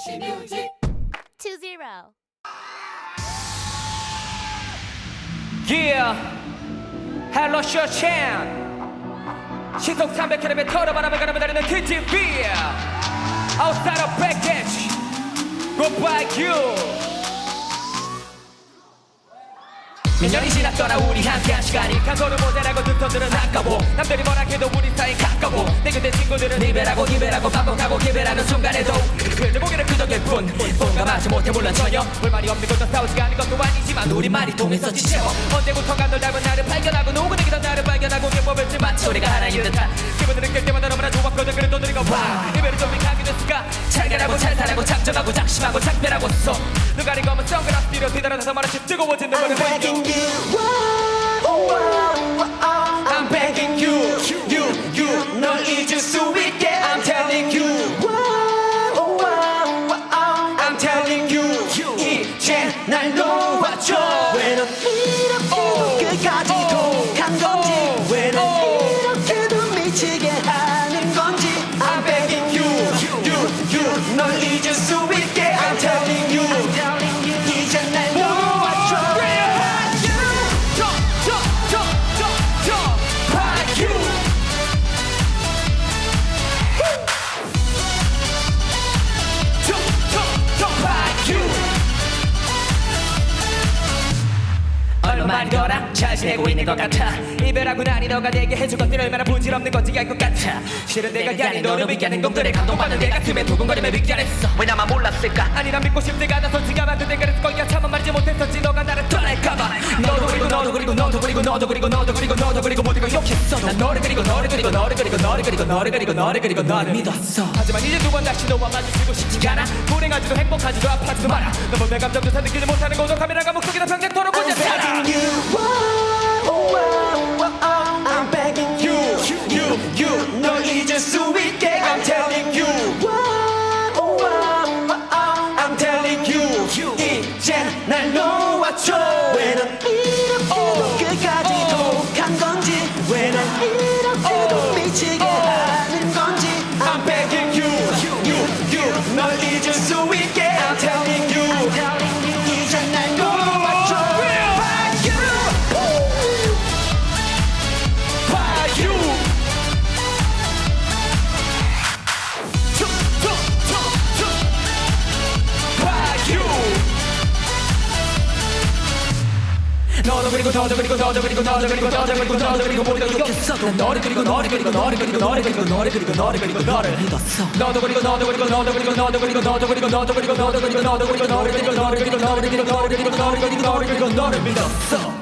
ABC Music. Two zero. Yeah 헬로 쇼챔 시속 300km로 바람을 가르며 달리는 TTV Outside of package Goodbye you. 몇 년이 지났더라 우리 함께한 시간이 간소를 모자라고 듣던 들은 아까워. 남들이 뭐라 해도 우리 가까워 내 그때 친구들은 이별하고 이별하고 반복하고 기별하는 순간에도 그저 고개를 끄덕일 뿐 공감하지 못해 물론 전혀 불만이 없는 것도 싸우지가 않은 것도 아니지만 우리 말이 통해서 지채워 언제부턴가 널 닮은 나를 발견하고 누구에게도 나를 발견하고 그 법을 마치 우리가 하나인 듯한 기분을 느낄 때마다 너무나 좋았거든 그래도 느리고 와 이별을 좀 익하게 됐을까 잘 가라고 잘 살라고 작정하고 작심하고 작별하고 써 누가 리 검은 선글라스 뒤로 뒤돌아서 말하지 뜨거워진 눈물을 I'm begging you. I'm begging high. 너랑 잘 지내고 있는 것 같아. 이별하고 나니 너가 내게 해줄 것들이 얼마나 부질없는 건지 알 것 같아. 실은 내가 아닌 너를 믿게 하는 놈들의 감동받는 내 가슴에 두근거림에 믿게 안 했어. 왜 나만 몰랐을까? 아니 난 믿고 싶지가 않아서 지가 만든 내 그랬을 거야 차마 말하지 못했었지. 너가 나를 떠날까봐. 너도 그리고 너도 그리고 너도 그리고 너도 그리고 너도 그리고 너도 그리고 모두가 욕했어. 난 너를 그리고 너를 그리고 너를 그리고 너를 그리고 너를 그리고 너를 그리고 너를 믿었어. 하지만 이제 두 번 다시 너와 마주치고 싶지가 않아. 불행하지도 행복하지도 아파하지도 마라 너무 내 감정도 다 느끼지 못하는 고독함이라가 목속이다 평생 그리고 너도 그리고 너도 그리고 너도 그리고 너도 그리고 너도 그리고 모두가 난 너를 그리고 너를 그리고 너를 그리고 너를 그리고 너를 그리고 너를 그리고 너를 믿었어 너도 그리고 너도 그리고 너도 그리고 너도 그리고 너도 그리고 너도 그리고 너도 그리고 너도 그리고 너를 그리고 너를 그리고 너를 그리고 너를 그리고 너를 그리고 너를 그리고 너를 믿었어